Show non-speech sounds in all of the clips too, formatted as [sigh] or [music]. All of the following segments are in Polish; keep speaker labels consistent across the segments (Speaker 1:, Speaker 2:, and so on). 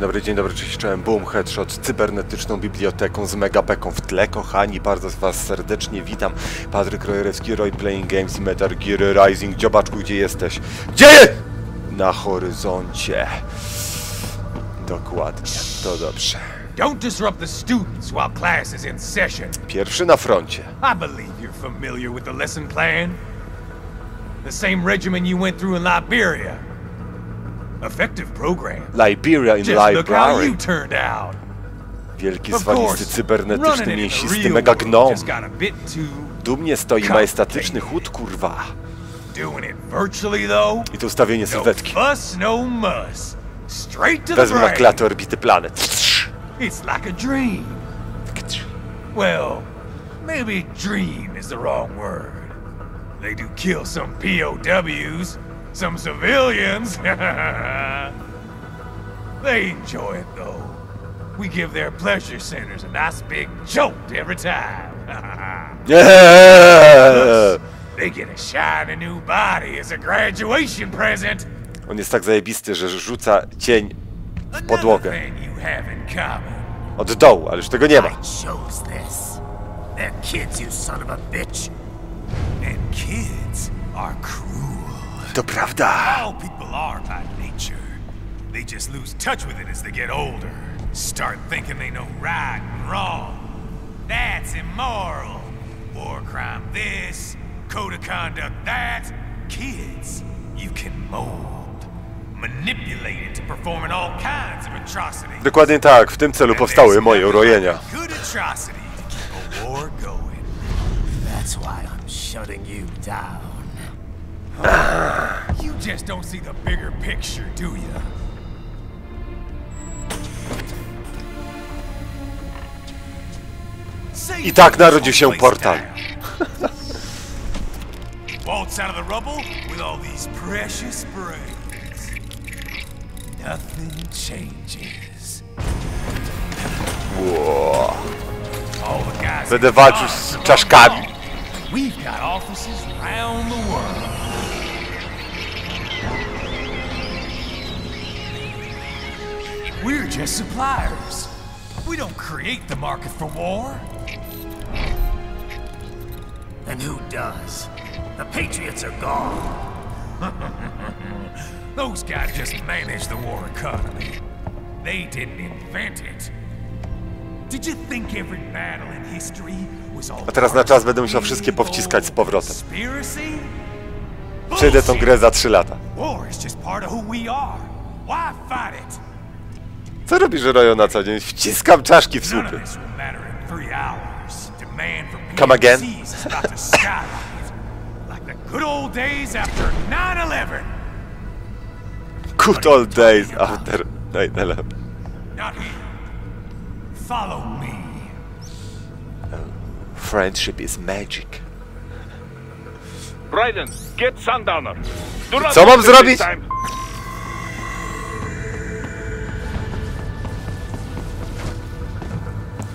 Speaker 1: dzień dobry, dzień dobry, cześć, czołem, boom, headshot, cybernetyczną biblioteką z megapeką w tle, kochani, bardzo was serdecznie witam, Patryk Rojerewski, Roy Playing Games i Metal Gear Rising, dziobaczku, gdzie jesteś? Gdzie? Na horyzoncie. Dokładnie, to dobrze.
Speaker 2: Don't disrupt the students while class is in session.
Speaker 1: Pierwszy na froncie.
Speaker 2: I believe you're familiar with the lesson plan. The same regimen you went through in Liberia. Effective program.
Speaker 1: Liberia in
Speaker 2: Just look how
Speaker 1: Library. Wielki, zwalisty, cybernetyczny, mięsisty mega gnom. Dumnie stoi majestatyczny chód, kurwa. I to ustawienie
Speaker 2: No
Speaker 1: sylwetki.
Speaker 2: no
Speaker 1: Wezmę na klatę orbity planet.
Speaker 2: It's like a dream. Well, maybe dream is the wrong word. They do kill some POWs, some civilians. [laughs] they enjoy it though. We give their pleasure centers a nice big jolt every time.
Speaker 1: Nie! [laughs] [laughs]
Speaker 2: they get a shiny new body as a graduation present.
Speaker 1: On jest tak zajebisty, że rzuca cień
Speaker 2: Another
Speaker 1: podłogę.
Speaker 2: thing you have in common.
Speaker 1: od dołu, ale już tego nie ma.
Speaker 3: I chose this. They're kids, you son of a bitch.
Speaker 2: And kids are cruel.
Speaker 1: To prawda.
Speaker 2: All people are by nature. They just lose touch with it as they get older. Start thinking they know right and wrong. That's immoral. War crime this, code of conduct that. Kids, you can mold, manipulate into performing all kinds of atrocities.
Speaker 1: Dokładnie tak, w tym celu powstały moje urojenia.
Speaker 2: Good atrocity to keep a war going.
Speaker 3: That's why I'm shutting you down.
Speaker 2: You just don't see the bigger picture, do you?
Speaker 1: I tak narodził się portal.
Speaker 2: Waltz out of the rubble with all these precious brains. Nothing changes. Guys
Speaker 1: Będę walczył z czaszkami.
Speaker 2: We've got offices around the world. Just suppliers. We don't create the market for war.
Speaker 3: And who does? The Patriots are gone. [laughs]
Speaker 2: Those guys just manage the war economy. They didn't invent it. Did you think every battle in history was all
Speaker 1: A teraz na czas będę musiał wszystkie powciskać z powrotem.
Speaker 2: Conspiracy?
Speaker 1: Przejdę tą
Speaker 2: Bullshit.
Speaker 1: grę za 3 lata.
Speaker 2: War is just part of who we are. Why fight it?
Speaker 1: Co robisz, Rojo, na co dzień? Wciskam czaszki w słupy. Come again?
Speaker 2: Good old days after 9-11.
Speaker 1: Good old days after 9-11.
Speaker 2: Not here. Follow me.
Speaker 1: Friendship is magic.
Speaker 4: Raiden, get Sundowner.
Speaker 1: Co mam zrobić?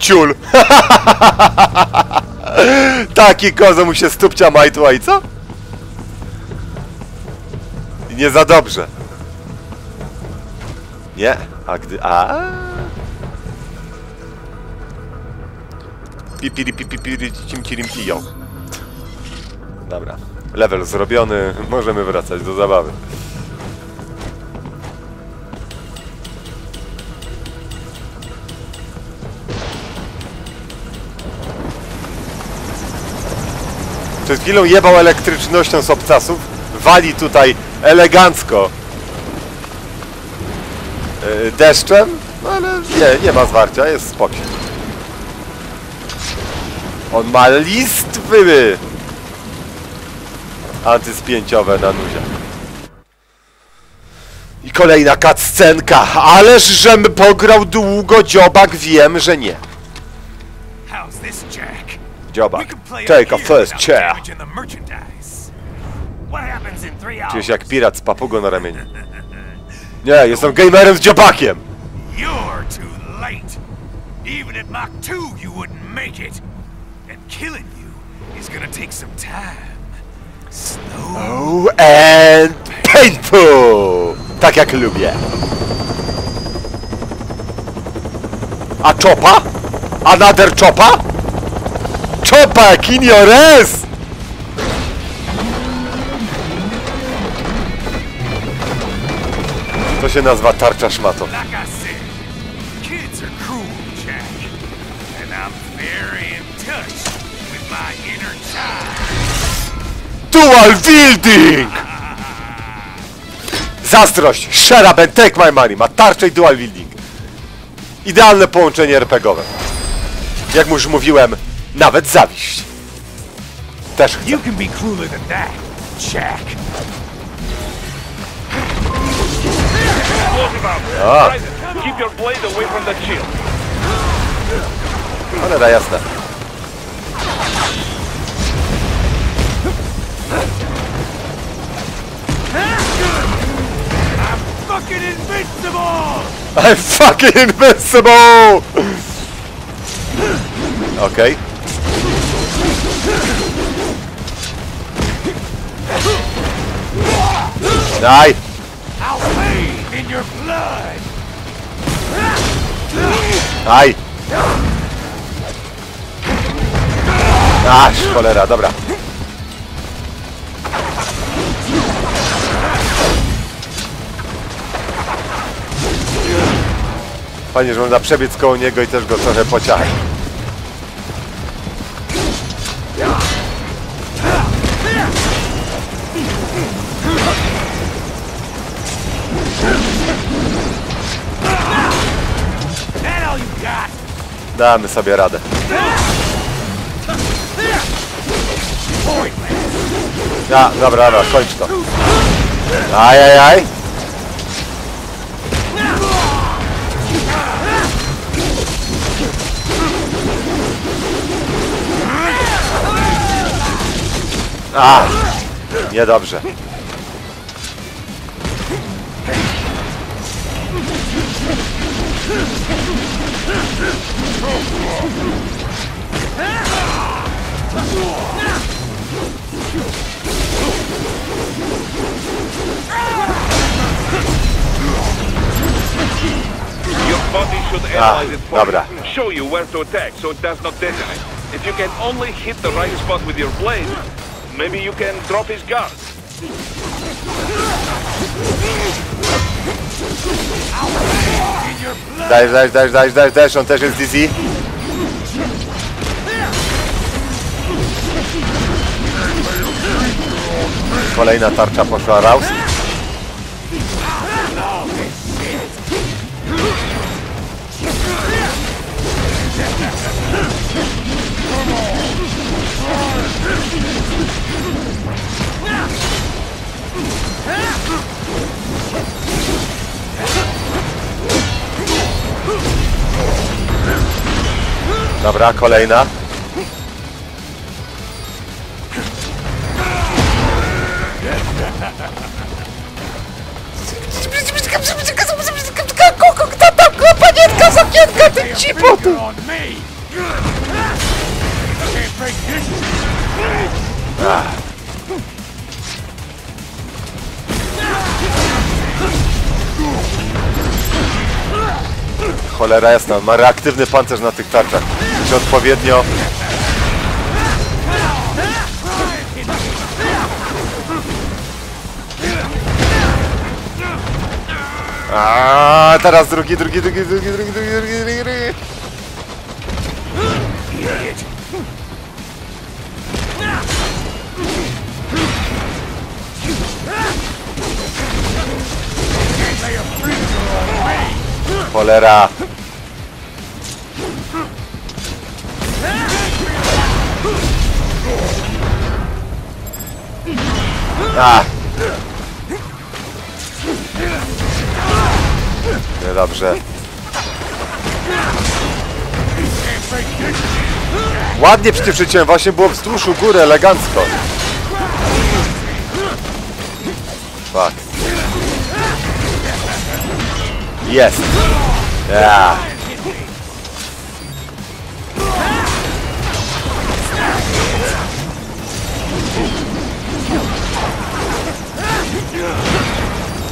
Speaker 1: Ciul! [laughs] Taki kozo mu się stupcia majtła i co? Nie za dobrze. Nie, a gdy... A. Pipiri pipiri cim cirim piją. Dobra. Level zrobiony, możemy wracać do zabawy. Przed chwilą jebał elektrycznością z obcasów. Wali tutaj elegancko yy, deszczem, no ale nie, nie ma zwarcia, jest spokój. On ma listwy antyspięciowe na nuzie. I kolejna cutscenka. Ależ żem pograł długo, dziobak wiem, że nie. Dziobak. Take a first chair. Czujesz jak pirat z papugą na ramieniu. [laughs] Nie, jestem gamerem z dziobakiem.
Speaker 2: You're too late. Even at Mach 2, you wouldn't make it. And killing you is gonna take some time. Slow.
Speaker 1: Oh, and painful! Tak jak lubię. A chopa? Another chopa? Chopa, in your ass! To się nazywa tarcza szmato. Dual wielding! Zazdrość! Shut up and take my money! Ma tarczę i dual wielding. Idealne połączenie RPGowe. Jak już mówiłem, nawet zawiść. Też chcę.
Speaker 2: You can be crueler than that, Jack.
Speaker 4: Explosive out. Ryzen, keep your blade away from the shield.
Speaker 1: Cholera jasna.
Speaker 2: Fucking invincible!
Speaker 1: I'm fucking invincible! Okej. Daj!
Speaker 2: I'll bathe in your blood!
Speaker 1: Aj! Aż, cholera, dobra. Fajnie, że można przebiec koło niego i też go trochę pociachać. Damy sobie radę. Ja, dobra, dobra, kończ to. Aj, aj, aj. A, niedobrze.
Speaker 4: Your body should ah, analyze it for
Speaker 1: dobra.
Speaker 4: you. Show you where to attack so it does not detonate. If you can only hit the right spot with your blade, maybe you can drop his guard.
Speaker 1: Dajesz, dajesz, dajesz, dajesz, dajesz, dajesz, on też jest DC. Kolejna tarcza poszła raus. Dobra, kolejna. Panienka, zakienka, ty cipo
Speaker 2: tu!
Speaker 1: Cholera jasna, ma reaktywny pancerz na tych tarczach. Czy odpowiednio... A teraz drugi, drugi, drugi, drugi, drugi, drugi, drugi, drugi, drugi. Cholera. A. Niedobrze. Ładnie przecież przyciąłem, właśnie było wzdłuż u góry, elegancko. Fuck. Jest. Ja.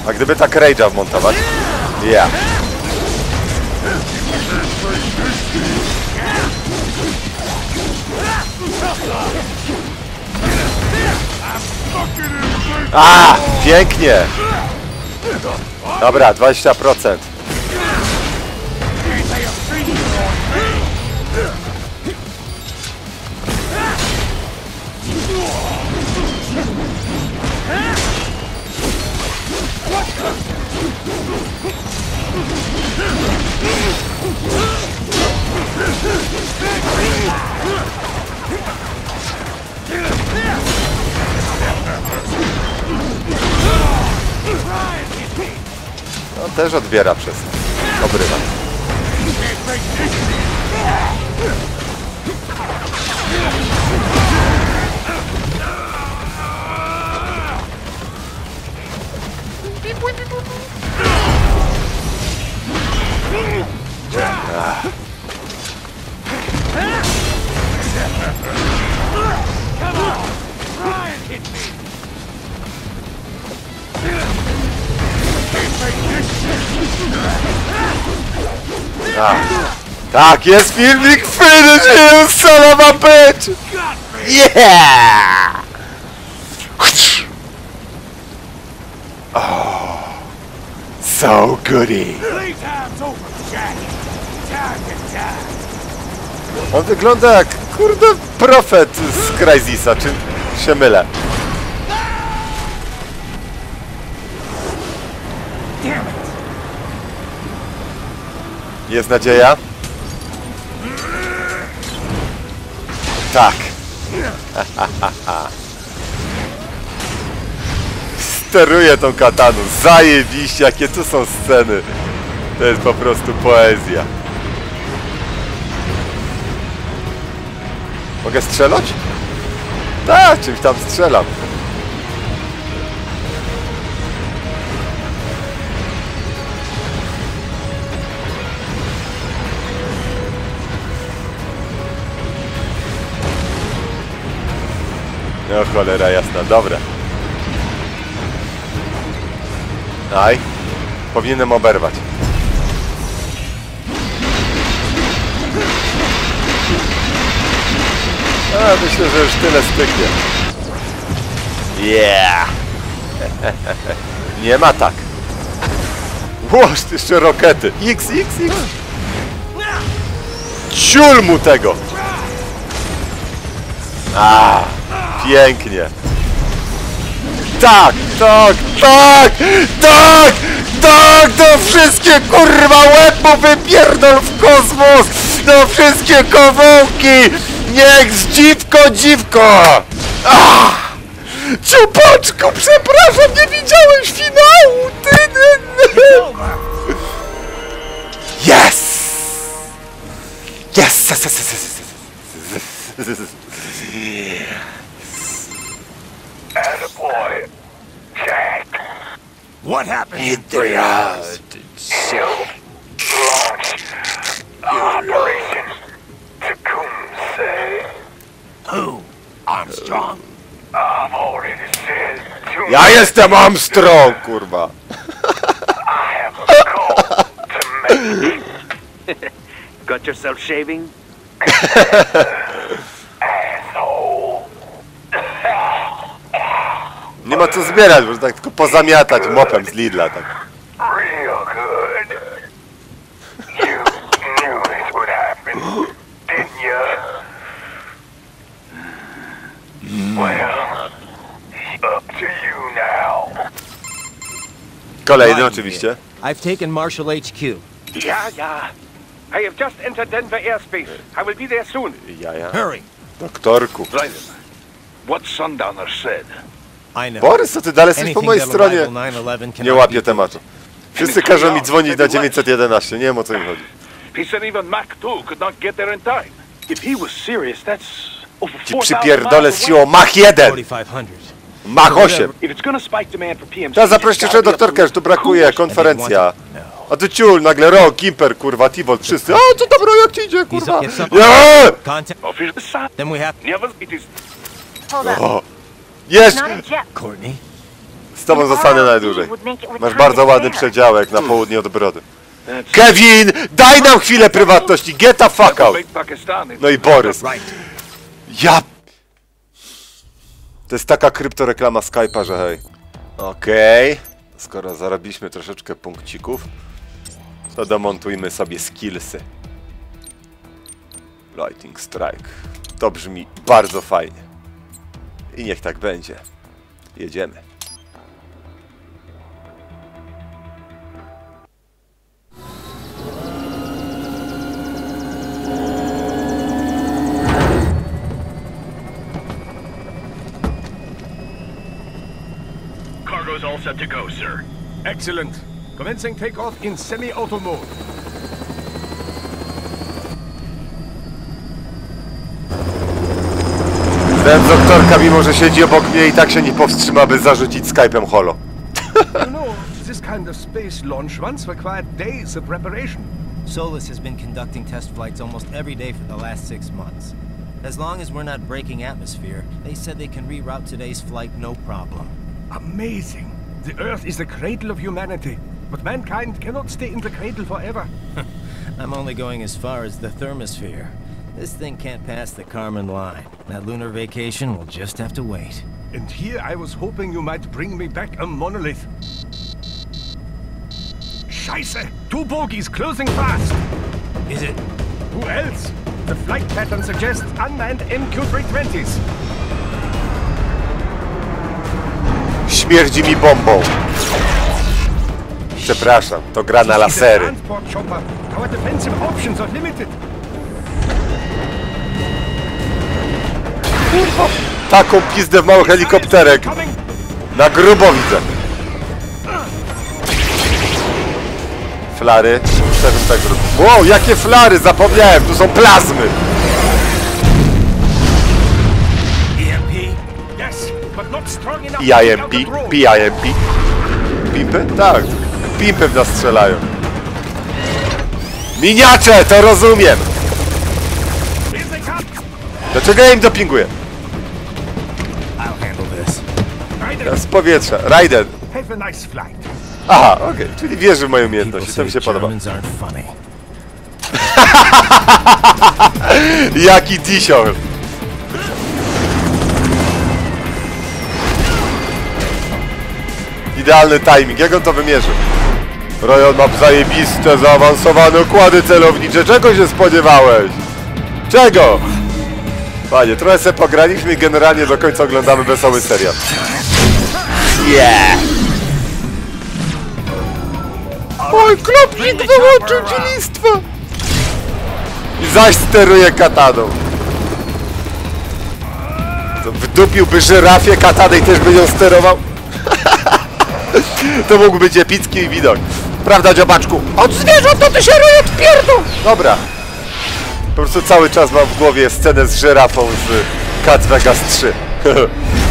Speaker 1: A gdyby tak Rage'a wmontować? Yeah. A, pięknie! Dobra, 20%. Też odbiera przez obrywa. Tak, jest filmik finish him, son of a bitch! Yeah! Oh, so goody. On wygląda jak, kurde, profet z Crysisa, czy się mylę? Jest nadzieja? Tak. Steruję tą kataną. Zajebiście, jakie tu są sceny. To jest po prostu poezja. Mogę strzelać? Tak, czymś tam strzelam. No cholera jasna, dobra. Aj, powinienem oberwać. A, myślę, że już tyle styknie. Yeah! [laughs] Nie ma tak. Łoż, jeszcze rokety. X, X, X. Ciul mu tego! A, pięknie. Tak, tak, tak, tak, tak, to wszystkie kurwa łeb wypierdol w kosmos, no wszystkie kawałki, niech z dziwko, dziwko. Ah! Ciupaczku, przepraszam, nie widziałeś finału, ty. Yes! Yes! yes, yes, yes, yes, yes, yes.
Speaker 2: Attaboy. Jack. What happened?
Speaker 1: Hit the road.
Speaker 2: Launch. Operation Tecumseh.
Speaker 3: Who? Armstrong?
Speaker 2: I've already said too
Speaker 1: Ja jestem Armstrong, kurwa.
Speaker 2: I have a call to make. [laughs]
Speaker 3: Got yourself shaving? [laughs]
Speaker 1: ma co zbierać, może tak tylko pozamiatać mopem z Lidla, tak.
Speaker 2: Real good. You knew this would happen, didn't you? Well, up to you now.
Speaker 1: Kolejny oczywiście.
Speaker 5: I've taken Marshall HQ.
Speaker 4: Yeah, yeah. I have just entered Denver airspace. I will be there soon.
Speaker 1: Jaja.
Speaker 5: Hurry.
Speaker 1: Doktorku.
Speaker 4: Ryden, what Sundowner said.
Speaker 1: Borys, co ty dalej jesteś po mojej stronie?
Speaker 5: rival 9/11 cannot
Speaker 1: Nie łapię tematu. Wszyscy każą mi dzwonić na 911, nie wiem o co mi chodzi.
Speaker 4: He said even Mach 2 could not get there in time. If he was serious, that's over
Speaker 1: Ci
Speaker 4: 4,000
Speaker 1: przypierdolę z siłą Mach 1,
Speaker 5: 4500.
Speaker 1: Mach 8.
Speaker 4: If it's gonna spike demand for PMC,
Speaker 1: Teraz zaproście jeszcze doktorkę, że tu brakuje, konferencja.
Speaker 5: No.
Speaker 1: A tu ciul, nagle Ro, Kimper, kurwa, Tivolt, wszyscy. O, co tam, Ro, jak ci idzie, kurwa? Nie! O.
Speaker 6: Jet.
Speaker 5: Courtney.
Speaker 1: Z tobą zostanę najdłużej. Masz bardzo ładny przedziałek na południe od brody. Kevin, daj nam chwilę prywatności, get the fuck out! No i Borys. Ja... To jest taka kryptoreklama Skype'a, że hej. Okej. Skoro zarobiliśmy troszeczkę punkcików, to domontujmy sobie skillsy. Lightning Strike. To brzmi bardzo fajnie. I niech tak będzie. Jedziemy.
Speaker 6: Cargo's all set to go, sir.
Speaker 7: Excellent. Commencing takeoff in semi-auto mode.
Speaker 1: Ten doktorka, mimo że siedzi obok mnie, i tak się nie powstrzyma, by zarzucić Skype'em holo.
Speaker 7: you know, this kind of space launch once required days of preparation.
Speaker 5: Solus has been conducting test flights almost every day for the last six months. As long as we're not breaking atmosphere, they said they can reroute today's flight no problem.
Speaker 7: Amazing. The Earth is the cradle of humanity, but mankind cannot stay in the cradle forever. [laughs]
Speaker 5: I'm only going as far as the thermosphere. This thing can't pass the Carmen line. That lunar vacation will just have to wait.
Speaker 7: And here I was hoping you might bring me back a monolith. Scheiße! Two bogies closing fast!
Speaker 5: Is it?
Speaker 7: Who else? The flight pattern suggests unmanned MQ-320s.
Speaker 1: Śmierdzi mi bombą. Przepraszam, to gra na lasery.
Speaker 7: Our defensive options are limited.
Speaker 1: Taką pizdę w mały helikopterek. Na grubo widzę. Flary. Bym tak zrobił. Wow, jakie flary! Zapomniałem, tu są plazmy!
Speaker 7: To
Speaker 1: PIMP? Pimpy? Tak. Pimpy w nas strzelają. Miniacze, to rozumiem! Dlaczego ja im dopinguję? Z powietrza. Raiden. Aha, okej, czyli wierzy w moje
Speaker 5: People
Speaker 1: umiejętności, to mi się podoba. [laughs] Jaki disior! Idealny timing, jak on to wymierzył? Royal ma zajebiste, zaawansowane układy celownicze. Czego się spodziewałeś? Czego? Panie, trochę se pograliśmy i generalnie do końca oglądamy wesoły serial. Yeah! Oj, klopnik wyłączył dzielistwo! I zaś steruje kataną. To wdupiłby żyrafię katanę i też by ją sterował? [laughs] to mógł być epicki widok. Prawda, dziobaczku? Od zwierząt to ty się roje od pierdół! Dobra. Po prostu cały czas mam w głowie scenę z żyrafą z Cat Vegas 3. [laughs]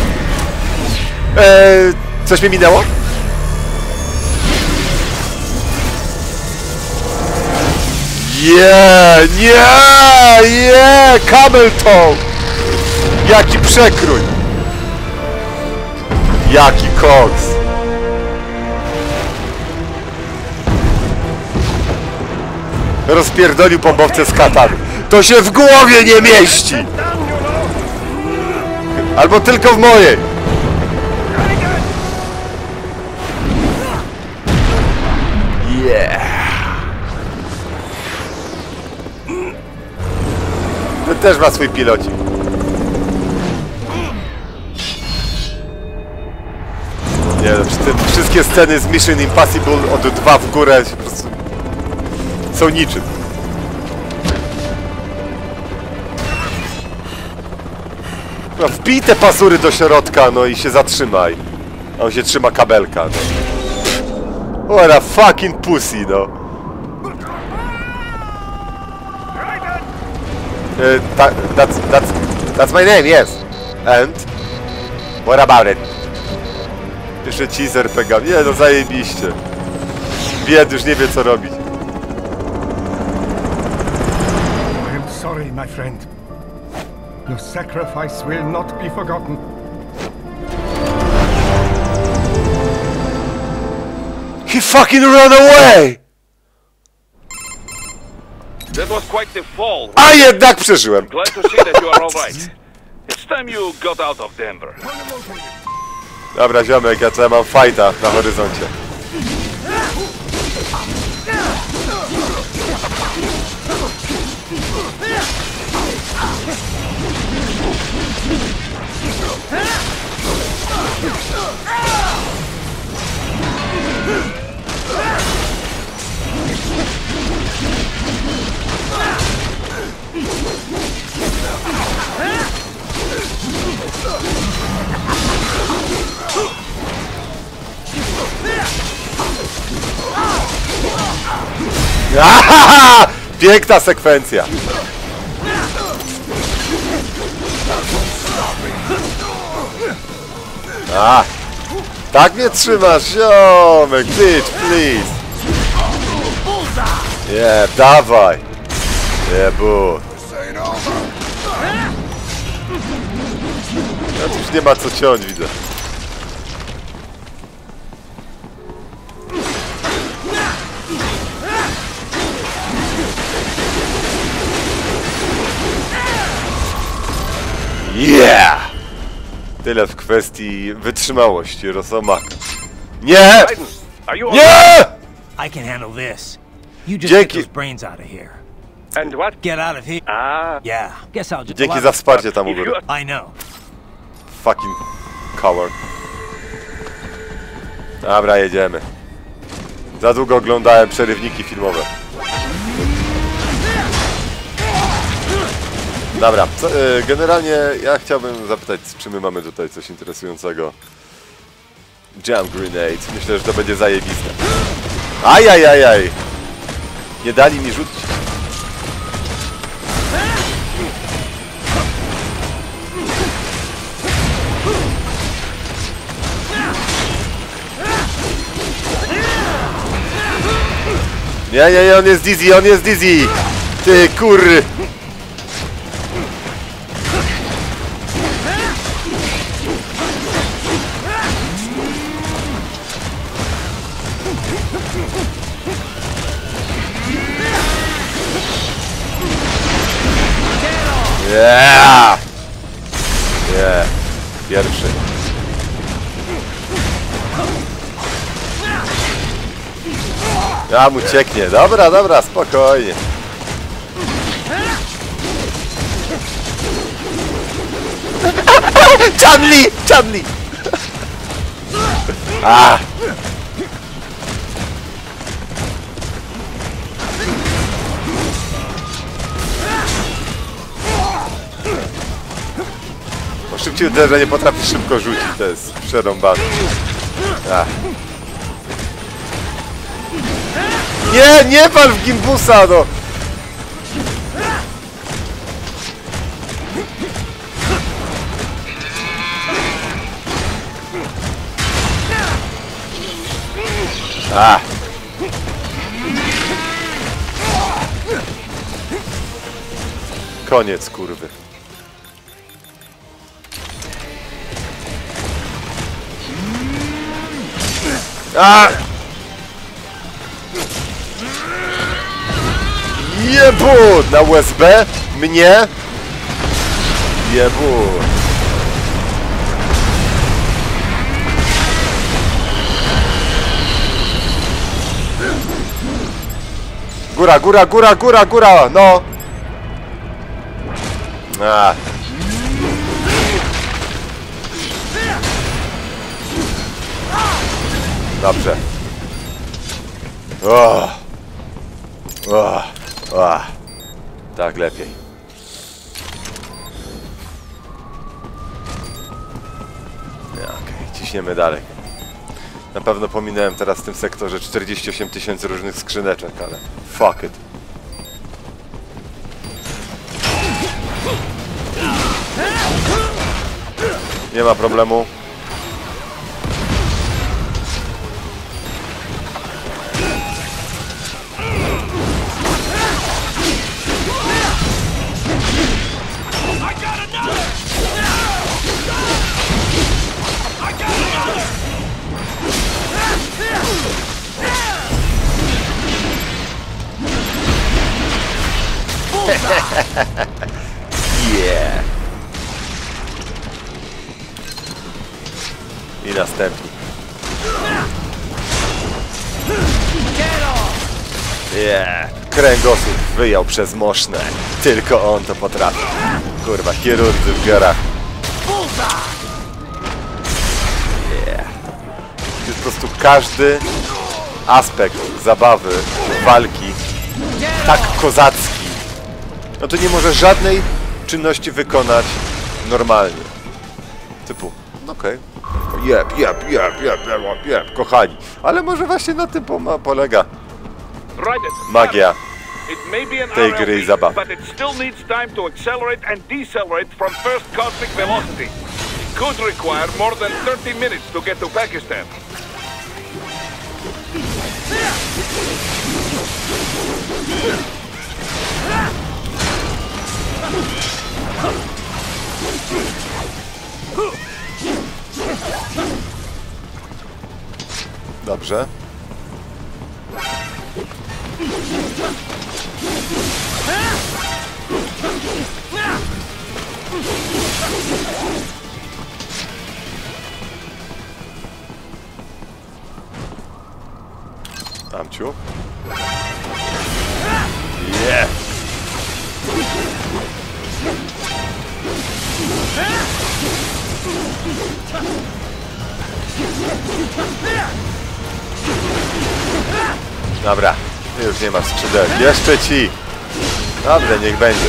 Speaker 1: eee, coś mnie minęło? Nie, nie, nie, Camel Toe! Jaki przekrój! Jaki koks! Rozpierdolił bombowce z katany. To się w głowie nie mieści! Albo tylko w mojej! Też ma swój pilocik. Nie no, wszystkie sceny z Mission Impossible od 2 w górę po prostu są niczym. No, wbij te pasury do środka, no i się zatrzymaj. A on się trzyma kabelka, no. What a fucking pussy, no. Uh, that, that's, that's, that's my name, yes. And? What about it? Jeszcze z RPG. Nie no, zajebiście. Bied już nie wie co robić.
Speaker 7: I'm sorry, my friend. Your sacrifice will not be forgotten.
Speaker 1: He fucking ran away!
Speaker 4: That was quite the fall.
Speaker 1: A jednak przeżyłem.
Speaker 4: Glad to see that you are all right. It's time you got out of Denver.
Speaker 1: Dobra, ziomek, ja ja mam fajta na horyzoncie. Piękna sekwencja. A, tak mnie trzymasz, ziomek, bitch, please. Yeah, dawaj. Yeah, bu. No to już nie ma co ciąć, widzę. Tyle w kwestii wytrzymałości Rosomaka. Nie! Nie!
Speaker 3: I can handle this. You just
Speaker 1: Dzięki.
Speaker 3: get those brains out of here.
Speaker 4: And what?
Speaker 3: Get out of here.
Speaker 4: Ah,
Speaker 3: Yeah. Guess I'll just.
Speaker 1: Dzięki za wsparcie tam u góry.
Speaker 3: I know.
Speaker 1: Fucking coward. Dobra, jedziemy. Za długo oglądałem przerywniki filmowe. Dobra, co, y, generalnie ja chciałbym zapytać, czy my mamy tutaj coś interesującego. Jump Grenade. Myślę, że to będzie zajebiste. Ajajajaj! Nie dali mi rzucić. Nie, nie, nie, on jest dizzy, on jest dizzy! Ty kurry! Yeah! Yeah. Pierwszy. Ja mu cieknie. Dobra, dobra, spokojnie. [laughs] Chanli! Chanli! [laughs] A! Szybciej uderza, nie potrafi szybko rzucić, to jest przerąbane. Ach. Nie, nie pal w gimbusa, no! A. Koniec, kurwy. A! Jebu! Na USB? Mnie? Jebu! Góra, góra, góra, góra, góra! No! A. Dobrze. O. O. O. Tak lepiej. Okej, ciśniemy dalej. Na pewno pominąłem teraz w tym sektorze 48 tysięcy różnych skrzyneczek, ale fuck it. Nie ma problemu. Yeah. I następni. Yeah. Kręgosłup wyjął przez moszne. Tylko on to potrafi. Kurwa, chirurdzy w biurach. Yeah. Jest po prostu każdy aspekt zabawy, walki tak kozacki. No to nie może żadnej czynności wykonać normalnie. Typu, no okej. Jeb, jeb, jeb, jeb, jeb, jeb, kochani. Ale może właśnie na tym polega magia. Tej gry i zabawy.
Speaker 4: could require more than 30 minutes to get to Pakistan.
Speaker 1: Dobrze. Amciu. Dobra, już nie ma skrzydeł. Jeszcze ci. Dobrze, niech będzie.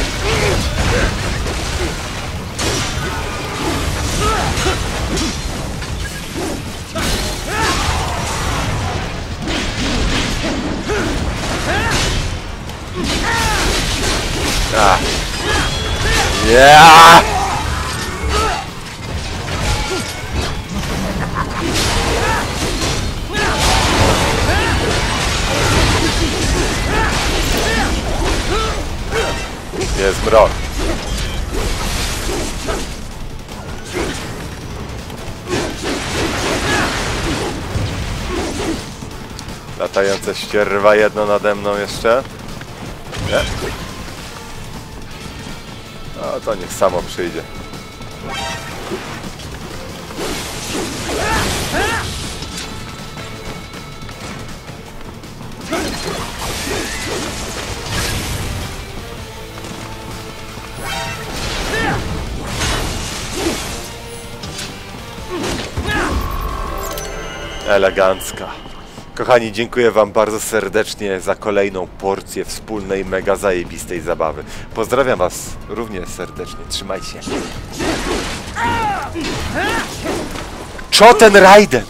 Speaker 1: A. Yeah! Jest mrok. Latające ścierwa jedno nade mną jeszcze. Nie? No to niech samo przyjdzie. Elegancka. Kochani, dziękuję Wam bardzo serdecznie za kolejną porcję wspólnej, mega zajebistej zabawy. Pozdrawiam Was również serdecznie. Trzymajcie się. Choten Raiden!